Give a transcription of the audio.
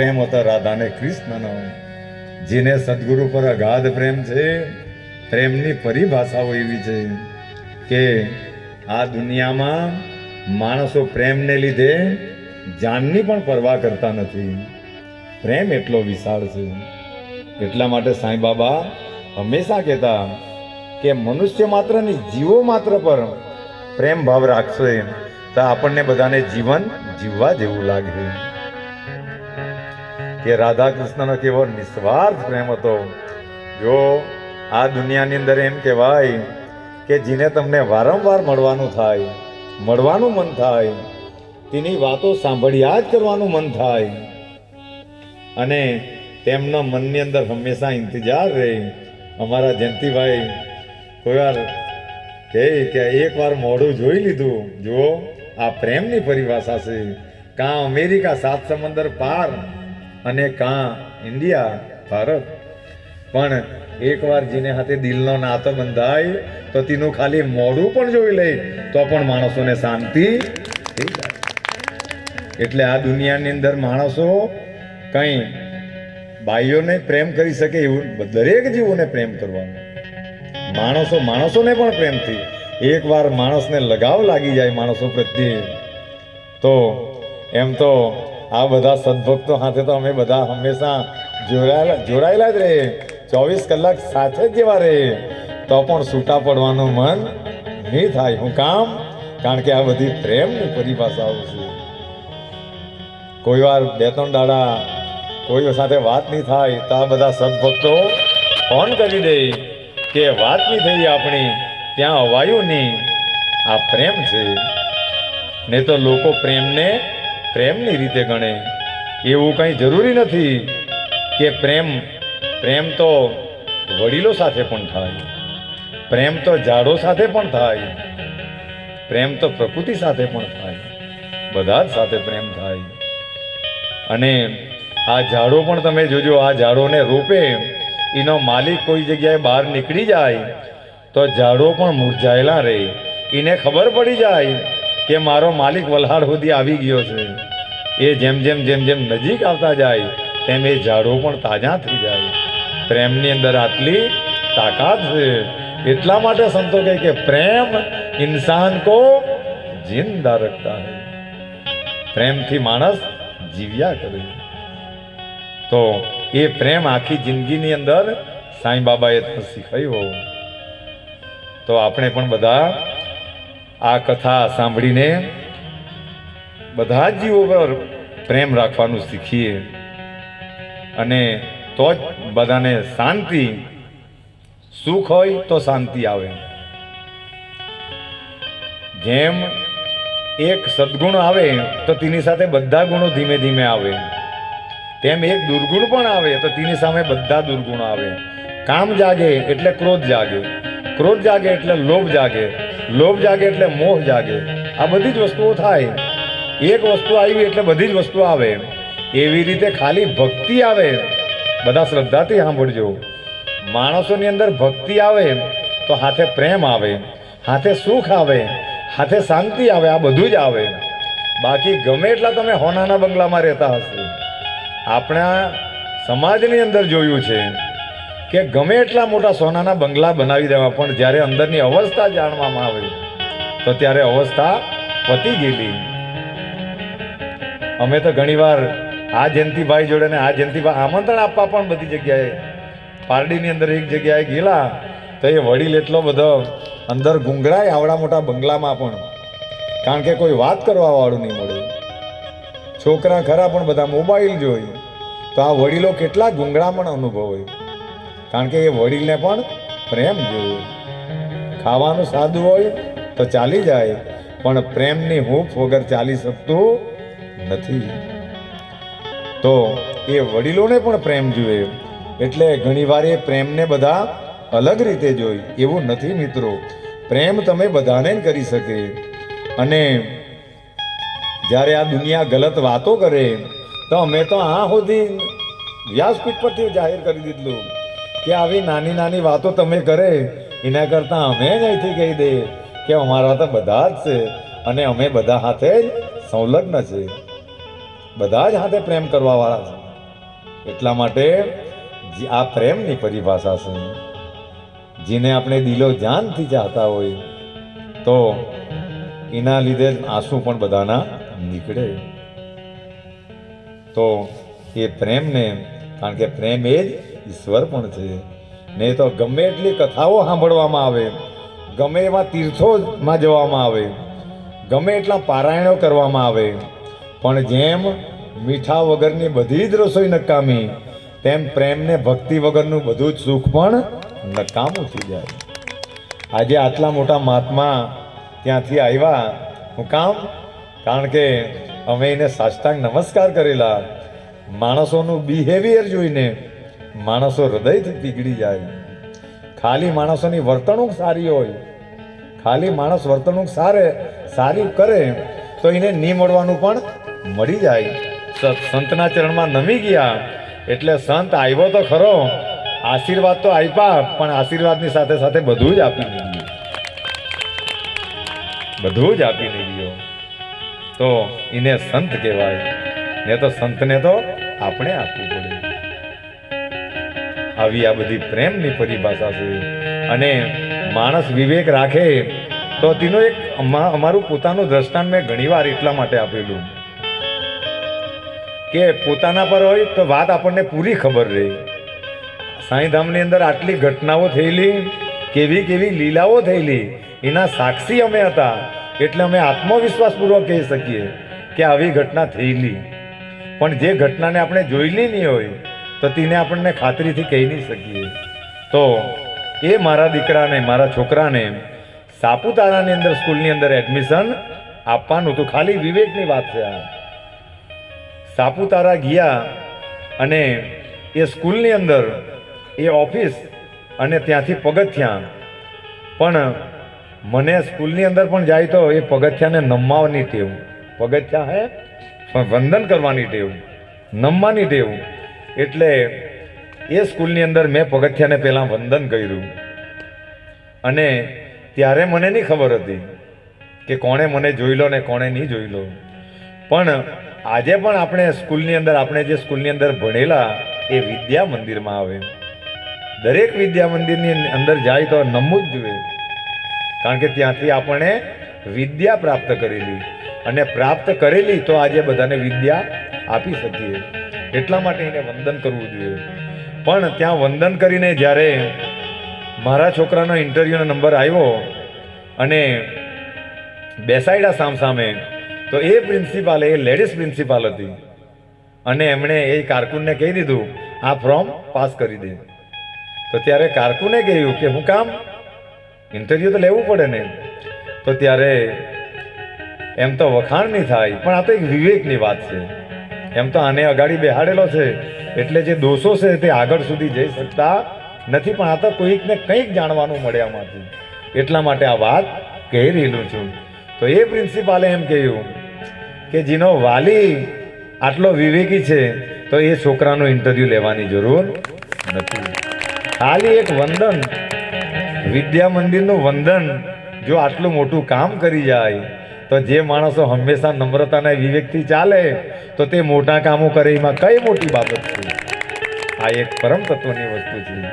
પ્રેમ હતો રાધાને કૃષ્ણનો. જેને સદગુરુ પર અગાધ પ્રેમ છે, પ્રેમની પરિભાષાઓ એવી છે કે આ દુનિયામાં માણસો પ્રેમને લીધે જાનની પણ પરવા કરતા નથી. પ્રેમ એટલો વિશાળ છે. એટલા માટે સાંઈ બાબા હંમેશા કહેતા કે મનુષ્ય માત્ર નહીં જીવો માત્ર પર પ્રેમ ભાવ રાખશે તો આપણને બધાને જીવન જીવવા જેવું લાગે. કે રાધા કૃષ્ણનો કેવો નિસ્વાર્થ પ્રેમ હતો. જો આ દુનિયાની અંદર એમ કહેવાય કે જેને તમને વારંવાર મળવાનું થાય, મળવાનું મન થાય, તેની વાતો સાંભળ્યા જ કરવાનું મન થાય. અને તેમના મનની અંદર હંમેશા ઇંતજાર રહે. અમારા જયંતિભાઈ કોઈ વાર કહે કે એકવાર મોઢું જોઈ લીધું. જુઓ, આ પ્રેમની પરિભાષા છે. કાં અમેરિકા સાત સમંદર પાર અને કાં, ઇન્ડિયા, ભારત? પણ એકવાર જેને હાથે દિલનો નાતો બંધાય, તો તેનું ખાલી મોઢું પણ જોઈ લે, તો પણ માણસોને શાંતિ થઈ જાય. એટલે આ દુનિયાની અંદર માણસો કંઈ બાઈઓને પ્રેમ કરી શકે એવું, દરેક જીવોને પ્રેમ કરવાનો. માણસો માણસોને પણ પ્રેમથી. એકવાર માણસને લગાવ લાગી જાય માણસો પ્રત્યે, તો એમ તો આ બધા સદભક્તો સાથે તો અમે બધા હંમેશા જોડાયેલા જોડાયેલા જ રહે ચોવીસ કલાક સાથે જ જેવા રહે તો પણ છૂટા પડવાનું મન નહીં થાય. હું કામ, કારણ કે આ બધી પ્રેમની પરિભાષાઓ છે. કોઈ વાર બે ત્રણ દાડા કોઈ સાથે વાત નહીં થાય, તો આ બધા સદભક્તો ફોન કરી દે કે વાત નહીં થઈ આપણી. ત્યાં અવાયું નહીં. આ પ્રેમ છે. નહીં તો લોકો પ્રેમને પ્રેમની રીતે ગણે. એવું કંઈ જરૂરી નથી કે પ્રેમ પ્રેમ તો વડીલો સાથે પણ થાય. પ્રેમ તો ઝાડો સાથે પણ થાય. પ્રેમ તો પ્રકૃતિ સાથે પણ થાય. બધા જ સાથે પ્રેમ થાય. અને આ ઝાડો પણ તમે જોજો, આ ઝાડોને રોપે. એનો માલિક કોઈ જગ્યાએ બહાર નીકળી જાય, તો ઝાડો પણ મુરઝાયેલા રહે. એને ખબર પડી જાય કે મારો માલિક વલહાડ સુધી આવી ગયો છે. એ જેમ જેમ જેમ જેમ નજીક આવતા જાય, તેમ એ ઝાડો પણ તાજા થઈ જાય. પ્રેમની અંદર આટલી તાકાત છે. એટલા માટે સંતો કહે કે પ્રેમ ઇન્સાન કો જિંદા રખતા હૈ. પ્રેમથી માણસ જીવ્યા કરે. તો એ પ્રેમ આખી જિંદગીની અંદર સાંઈ બાબાએ શીખવ્યો તો આપણે પણ બધા આ કથા સાંભળીને બધા જ જીવો પર પ્રેમ રાખવાનું શીખીએ. અને તો જ બધાને શાંતિ, સુખ હોય તો શાંતિ આવે. જેમ એક સદગુણ આવે, તો તેની સાથે બધા ગુણો ધીમે ધીમે આવે. તેમ એક દુર્ગુણ પણ આવે, તો તેની સામે બધા દુર્ગુણો આવે. કામ જાગે એટલે ક્રોધ જાગે. ક્રોધ જાગે એટલે લોભ જાગે. લોભ જાગે એટલે મોહ જાગે. આ બધી જ વસ્તુઓ થાય. એક વસ્તુ આવી એટલે બધી જ વસ્તુ આવે. એવી રીતે ખાલી ભક્તિ આવે. બધા શ્રદ્ધાથી સાંભળજો. માણસોની અંદર ભક્તિ આવે તો હાથે પ્રેમ આવે, હાથે સુખ આવે, હાથે શાંતિ આવે, આ બધું જ આવે. બાકી ગમે એટલા તમે હોનાના બંગલામાં રહેતા હશો. આપણા સમાજની અંદર જોયું છે. કે ગમે એટલા મોટા સોનાના બંગલા બનાવી દેવા, પણ જ્યારે અંદરની અવસ્થા જાણવામાં આવે, તો ત્યારે અવસ્થા પતી ગયેલી. અમે તો ઘણીવાર આ જયંતિભાઈ જોડે ને આ જયંતિભાઈ આમંત્રણ આપવા પણ બધી જગ્યાએ, પારડીની અંદર એક જગ્યાએ ગયેલા, તો એ વડીલ એટલો બધો અંદર ગુંગળાય આવડા મોટા બંગલામાં પણ. કારણ કે કોઈ વાત કરવા વાળું નહીં મળે છોકરા ખરા પણ બધા મોબાઈલ જોઈ. તો આ વડીલો કેટલા ગુંગળામણ અનુભવે. કારણ કે એ વડીલને પણ પ્રેમ જોઈએ. ખાવાનું સાદું હોય તો ચાલી જાય, પણ પ્રેમની હૂંફ વગર ચાલી શકતું નથી. તો એ વડીલોને પણ પ્રેમ જોઈએ. એટલે ઘણીવાર એ પ્રેમને બધા અલગ રીતે જોઈ એવું નથી મિત્રો. પ્રેમ તમે બધાને કરી શકે. અને જ્યારે આ દુનિયા ગલત વાતો કરે, તો અમે તો આ સુધી વ્યાસપીઠ પરથી જાહેર કરી દીધું કે આવી નાની નાની વાતો તમે કરે, એના કરતાં અમે જ અહીંથી કહી દે કે અમારા તો બધા જ છે અને અમે બધા હાથે જ સંલગ્ન છે બધા જ હાથે પ્રેમ કરવાવાળા છે. એટલા માટે આ પ્રેમની પરિભાષા છે, જેને આપણે દિલો જાનથી ચાહતા હોય, તો એના લીધે આંસુ પણ બધાના નીકળે. તો એ પ્રેમને, કારણ કે પ્રેમ એ જ ઈશ્વર પણ છે. નહીં તો ગમે એટલી કથાઓ સાંભળવામાં આવે, ગમે એવા તીર્થોમાં જવામાં આવે, ગમે એટલા પારાયણો કરવામાં આવે. પણ જેમ મીઠા વગરની બધી જ રસોઈ નકામી, તેમ પ્રેમને ભક્તિ વગરનું બધું જ સુખ પણ નકામું થઈ જાય. આજે આટલા મોટા મહાત્મા ત્યાંથી આવ્યા. હું કામ? કારણ કે અમે એને સાષ્ટાંગ નમસ્કાર કરેલા. માણસોનું બિહેવિયર જોઈને માણસો હૃદયથી પીગળી જાય. ખાલી માણસોની વર્તણૂક સારી હોય, ખાલી માણસ વર્તણૂક સારે, સારી કરે, તો એને નહીં મળવાનું પણ મળી જાય. સંતના ચરણમાં નમી ગયા, એટલે સંત આવ્યો તો ખરો, આશીર્વાદ તો આપ્યા પણ આશીર્વાદની સાથે સાથે બધું જ આપી દીધું. બધું જ આપી દીધું. તો એને સંત કહેવાય. ને તો સંતને તો આપણે આપવું પડે. આવી આ બધી પ્રેમની પરિભાષા છે. અને માણસ વિવેક રાખે તો તેનું એક અમારું પોતાનું દ્રષ્ટાંત મેં ઘણીવાર એટલા માટે આપેલું. કે પોતાના પર હોય તો વાત આપણને પૂરી ખબર રહે. સાંઈધામની અંદર આટલી ઘટનાઓ થયેલી, કેવી કેવી લીલાઓ થયેલી, એના સાક્ષી અમે હતા. એટલે અમે આત્મવિશ્વાસપૂર્વક કહી શકીએ કે આવી ઘટના થયેલી. પણ જે ઘટનાને આપણે જોયેલી નહીં હોય તો તેને આપણને ખાતરીથી કહી નહીં શકીએ. તો એ મારા દીકરાને, મારા છોકરાને સાપુતારાની અંદર, સ્કૂલની અંદર એડમિશન આપવાનું હતું. ખાલી વિવેકની વાત છે આ. સાપુતારા ગયા અને એ સ્કૂલની અંદર, એ ઓફિસ અને ત્યાંથી પગથિયાં. પણ મને સ્કૂલની અંદર પણ જાય તો એ પગથિયાને નમવાની ટેવ. પગથિયા હે? વંદન કરવાની ટેવ. નમવાની ટેવ. એટલે એ સ્કૂલની અંદર મેં પગથિયાને પહેલાં વંદન કર્યું. અને ત્યારે મને નહીં ખબર હતી કે કોણે મને જોઈ લો ને કોણે નહીં જોઈ લો પણ આજે પણ આપણે સ્કૂલની અંદર, આપણે જે સ્કૂલની અંદર ભણેલા એ વિદ્યા મંદિરમાં આવે. દરેક વિદ્યા મંદિરની અંદર જાય તો નમવું જ જોઈએ. કારણ કે ત્યાંથી આપણે વિદ્યા પ્રાપ્ત કરેલી. અને પ્રાપ્ત કરેલી તો આજે બધાને વિદ્યા આપી શકીએ. એટલા માટે એને વંદન કરવું જોઈએ. પણ ત્યાં વંદન કરીને જ્યારે મારા છોકરાનો ઇન્ટરવ્યૂનો નંબર આવ્યો અને બેસાડ્યા સામસામે, તો એ પ્રિન્સિપાલ, એ લેડીઝ પ્રિન્સિપાલ હતી. અને એમણે એ કારકુનને કહી દીધું, આ ફોર્મ પાસ કરી દે. તો ત્યારે કારકુને કહ્યું કે, હું કામ? ઇન્ટરવ્યૂ તો લેવું પડે ને. તો ત્યારે એમ તો વખાણ નહીં થાય, પણ આ તો એક વિવેકની વાત છે. એમ તો આને અગાડી બેહાડેલો છે. એટલે જે દોષો છે તે આગળ સુધી જઈ શકતા નથી, પણ આ તો કોઈકને કંઈક જાણવાનું મળે આમાંથી. એટલા માટે આ વાત કહી રહેલું છું. તો એ પ્રિન્સિપાલે એમ કહ્યું કે જેનો વાલી આટલો વિવેકી છે, તો એ છોકરાનું ઇન્ટરવ્યૂ લેવાની જરૂર નથી. ખાલી એક વંદન, વિદ્યા મંદિરનું વંદન, જો આટલું મોટું કામ કરી જાય તો જે માણસો હંમેશા નમ્રતાના વિવેકથી ચાલે, તો તે મોટા કામો કરે, એમાં કઈ મોટી બાબત છે? આ એક પરમ તત્વની વસ્તુ છે.